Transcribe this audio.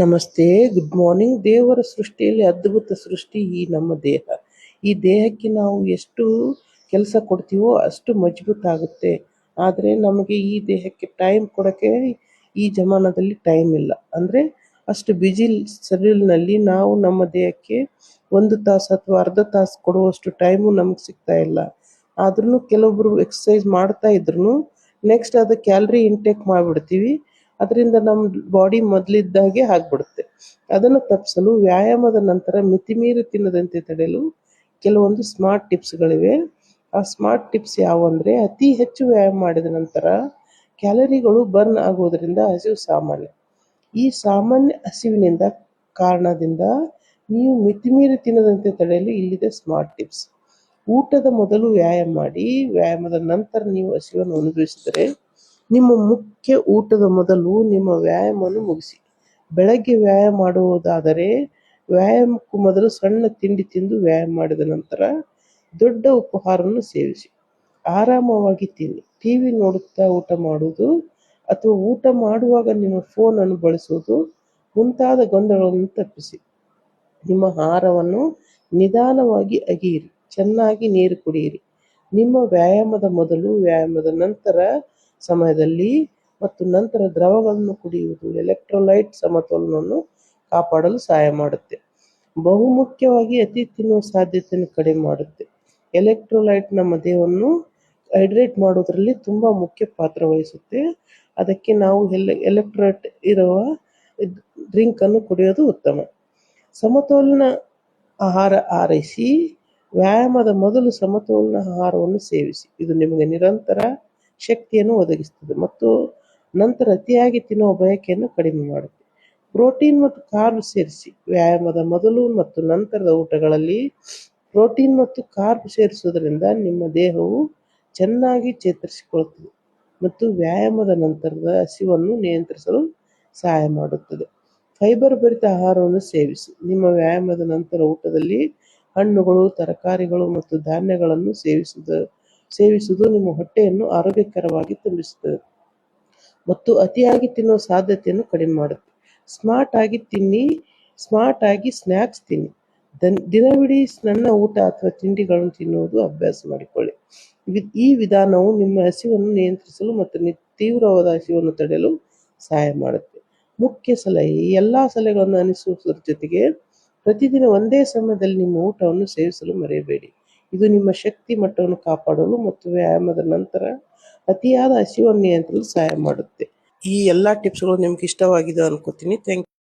ನಮಸ್ತೆ, good morning. ದೇವರ ಸೃಷ್ಟಿಯಲ್ಲಿ ಅದ್ಭುತ ಸೃಷ್ಟಿ ಈ ನಮ್ಮ ದೇಹ. ಈ ದೇಹಕ್ಕೆ ನಾವು ಎಷ್ಟು ಕೆಲಸ ಕೊಡ್ತೀವೋ ಅಷ್ಟು ಮಜಬೂತಾಗುತ್ತೆ ಆದರೆ ನಮಗೆ ಈ ದೇಹಕ್ಕೆ ಟೈಮ್ ಕೊಡೋಕ್ಕೆ ಈ ಜಮಾನದಲ್ಲಿ ಟೈಮ್ ಇಲ್ಲ. ಅಂದರೆ ಅಷ್ಟು ಬ್ಯುಸಿ ಶೆಡ್ಯೂಲ್ನಲ್ಲಿ ನಾವು ನಮ್ಮ ದೇಹಕ್ಕೆ ಒಂದು ತಾಸು ಅಥವಾ ಅರ್ಧ ತಾಸು ಕೊಡುವಷ್ಟು ಟೈಮು ನಮಗೆ ಸಿಗ್ತಾ ಇಲ್ಲ. ಆದ್ರೂ ಕೆಲವೊಬ್ರು ಎಕ್ಸಸೈಸ್ ಮಾಡ್ತಾ ಇದ್ರು ನೆಕ್ಸ್ಟ್ ಅದು ಕ್ಯಾಲ್ರಿ ಇಂಟೇಕ್ ಮಾಡಿಬಿಡ್ತೀವಿ. ಅದರಿಂದ ನಮ್ಮ ಬಾಡಿ ಮೊದಲಿದ್ದಾಗೆ ಆಗ್ಬಿಡುತ್ತೆ. ಅದನ್ನು ತಪ್ಪಿಸಲು ವ್ಯಾಯಾಮದ ನಂತರ ಮಿತಿಮೀರಿ ತಿನ್ನದಂತೆ ತಡೆಯಲು ಕೆಲವೊಂದು ಸ್ಮಾರ್ಟ್ ಟಿಪ್ಸ್ಗಳಿವೆ ಆ ಸ್ಮಾರ್ಟ್ ಟಿಪ್ಸ್ ಯಾವುವು ಅತಿ ಹೆಚ್ಚು ವ್ಯಾಯಾಮ ಮಾಡಿದ ನಂತರ ಕ್ಯಾಲರಿಗಳು ಬರ್ನ್ ಆಗೋದರಿಂದ ಹಸಿವು ಸಾಮಾನ್ಯ. ಈ ಸಾಮಾನ್ಯ ಹಸಿವಿನಿಂದ ಕಾರಣದಿಂದ ನೀವು ಮಿತಿಮೀರಿ ತಿನ್ನದಂತೆ ತಡೆಯಲು ಇಲ್ಲಿದೆ ಸ್ಮಾರ್ಟ್ ಟಿಪ್ಸ್ ಊಟದ ಮೊದಲು ವ್ಯಾಯಾಮ ಮಾಡಿ, ವ್ಯಾಯಾಮದ ನಂತರ ನೀವು ಹಸಿವನ್ನು ಅನುಭವಿಸಿದರೆ ನಿಮ್ಮ ಮುಖ್ಯ ಊಟದ ಮೊದಲು ನಿಮ್ಮ ವ್ಯಾಯಾಮವನ್ನು ಮುಗಿಸಿ. ಬೆಳಗ್ಗೆ ವ್ಯಾಯಾಮ ಮಾಡುವುದಾದರೆ ವ್ಯಾಯಾಮಕ್ಕೂ ಮೊದಲು ಸಣ್ಣ ತಿಂಡಿ ತಿಂದು ವ್ಯಾಯಾಮ ಮಾಡಿದ ನಂತರ ದೊಡ್ಡ ಉಪಹಾರವನ್ನು ಸೇವಿಸಿ. ಆರಾಮವಾಗಿ ತಿನ್ನಿ. ಟಿವಿ ನೋಡುತ್ತಾ ಊಟ ಮಾಡುವುದು ಅಥವಾ ಊಟ ಮಾಡುವಾಗ ನಿಮ್ಮ ಫೋನನ್ನು ಬಳಸುವುದು ಮುಂತಾದ ಗೊಂದಲಗಳನ್ನು ತಪ್ಪಿಸಿ. ನಿಮ್ಮ ಆಹಾರವನ್ನು ನಿಧಾನವಾಗಿ ಅಗಿಯಿರಿ. ಚೆನ್ನಾಗಿ ನೀರು ಕುಡಿಯಿರಿ. ನಿಮ್ಮ ವ್ಯಾಯಾಮದ ಮೊದಲು ವ್ಯಾಯಾಮದ ನಂತರ ಸಮಯದಲ್ಲಿ ಮತ್ತು ನಂತರ ದ್ರವಗಳನ್ನು ಕುಡಿಯುವುದು ಎಲೆಕ್ಟ್ರೋಲೈಟ್ ಸಮತೋಲನವನ್ನು ಕಾಪಾಡಲು ಸಹಾಯ ಮಾಡುತ್ತೆ. ಬಹುಮುಖ್ಯವಾಗಿ ಅತಿ ತಿನ್ನುವ ಸಾಧ್ಯತೆಯನ್ನು ಕಡಿಮೆ ಮಾಡುತ್ತೆ. ಎಲೆಕ್ಟ್ರೋಲೈಟ್ ನಮ್ಮ ದೇಹವನ್ನು ಹೈಡ್ರೇಟ್ ಮಾಡೋದ್ರಲ್ಲಿ ತುಂಬ ಮುಖ್ಯ ಪಾತ್ರ ವಹಿಸುತ್ತೆ. ಅದಕ್ಕೆ ನಾವು ಎಲೆ ಎಲೆಕ್ಟ್ರೋಲೈಟ್ ಇರುವ ಡ್ರಿಂಕನ್ನು ಕುಡಿಯೋದು ಉತ್ತಮ. ಸಮತೋಲನ ಆಹಾರ ಆರೈಸಿ ವ್ಯಾಯಾಮದ ಮೊದಲು ಸಮತೋಲನ ಆಹಾರವನ್ನು ಸೇವಿಸಿ. ಇದು ನಿಮಗೆ ನಿರಂತರ ಶಕ್ತಿಯನ್ನು ಒದಗಿಸುತ್ತದೆ ಮತ್ತು ನಂತರ ಅತಿಯಾಗಿ ತಿನ್ನುವ ಬಯಕೆಯನ್ನು ಕಡಿಮೆ ಮಾಡುತ್ತೆ. ಪ್ರೋಟೀನ್ ಮತ್ತು ಕಾರ್ಬ್ ಸೇರಿಸಿ, ವ್ಯಾಯಾಮದ ಮೊದಲು ಮತ್ತು ನಂತರದ ಊಟಗಳಲ್ಲಿ ಪ್ರೋಟೀನ್ ಮತ್ತು ಕಾರ್ಬ್ ಸೇರಿಸುವುದರಿಂದ ನಿಮ್ಮ ದೇಹವು ಚೆನ್ನಾಗಿ ಚೇತರಿಸಿಕೊಳ್ಳುತ್ತದೆ ಮತ್ತು ವ್ಯಾಯಾಮದ ನಂತರದ ಹಸಿವನ್ನು ನಿಯಂತ್ರಿಸಲು ಸಹಾಯ ಮಾಡುತ್ತದೆ. ಫೈಬರ್ ಭರಿತ ಆಹಾರವನ್ನು ಸೇವಿಸಿ, ನಿಮ್ಮ ವ್ಯಾಯಾಮದ ನಂತರ ಊಟದಲ್ಲಿ ಹಣ್ಣುಗಳು, ತರಕಾರಿಗಳು ಮತ್ತು ಧಾನ್ಯಗಳನ್ನು ಸೇವಿಸುವುದು ಸೇವಿಸುವುದು ನಿಮ್ಮ ಹೊಟ್ಟೆಯನ್ನು ಆರೋಗ್ಯಕರವಾಗಿ ತುಂಬಿಸುತ್ತದೆ. ಮತ್ತು ಅತಿಯಾಗಿ ತಿನ್ನುವ ಸಾಧ್ಯತೆಯನ್ನು ಕಡಿಮೆ ಮಾಡುತ್ತೆ. ಸ್ಮಾರ್ಟ್ ಆಗಿ ತಿನ್ನಿ, ಸ್ಮಾರ್ಟ್ ಆಗಿ ಸ್ನ್ಯಾಕ್ಸ್ ತಿನ್ನಿ. ದನ್ ದಿನವಿಡೀ ಸಣ್ಣ ಊಟ ಅಥವಾ ತಿಂಡಿಗಳನ್ನು ತಿನ್ನುವುದು ಅಭ್ಯಾಸ ಮಾಡಿಕೊಳ್ಳಿ. ಈ ವಿಧಾನವು ನಿಮ್ಮ ಹಸಿವನ್ನು ನಿಯಂತ್ರಿಸಲು ಮತ್ತು ತೀವ್ರವಾದ ಹಸಿವನ್ನು ತಡೆಯಲು ಸಹಾಯ ಮಾಡುತ್ತೆ. ಮುಖ್ಯ ಸಲಹೆ, ಈ ಎಲ್ಲಾ ಸಲಹೆಗಳನ್ನು ಅನಿಸುವುದರ ಜೊತೆಗೆ ಪ್ರತಿದಿನ ಒಂದೇ ಸಮಯದಲ್ಲಿ ನಿಮ್ಮ ಊಟವನ್ನು ಸೇವಿಸಲು ಮರೆಯಬೇಡಿ. ಇದು ನಿಮ್ಮ ಶಕ್ತಿ ಮಟ್ಟವನ್ನು ಕಾಪಾಡಲು ಮತ್ತು ವ್ಯಾಯಾಮದ ನಂತರ ಅತಿಯಾದ ಹಸಿವನ್ನು ನಿಯಂತ್ರಿಸಲು ಸಹಾಯ ಮಾಡುತ್ತೆ. ಈ ಎಲ್ಲಾ ಟಿಪ್ಸ್ಗಳು ನಿಮ್ಗೆ ಇಷ್ಟವಾಗಿದೆ ಅನ್ಕೋತೀನಿ. ಥ್ಯಾಂಕ್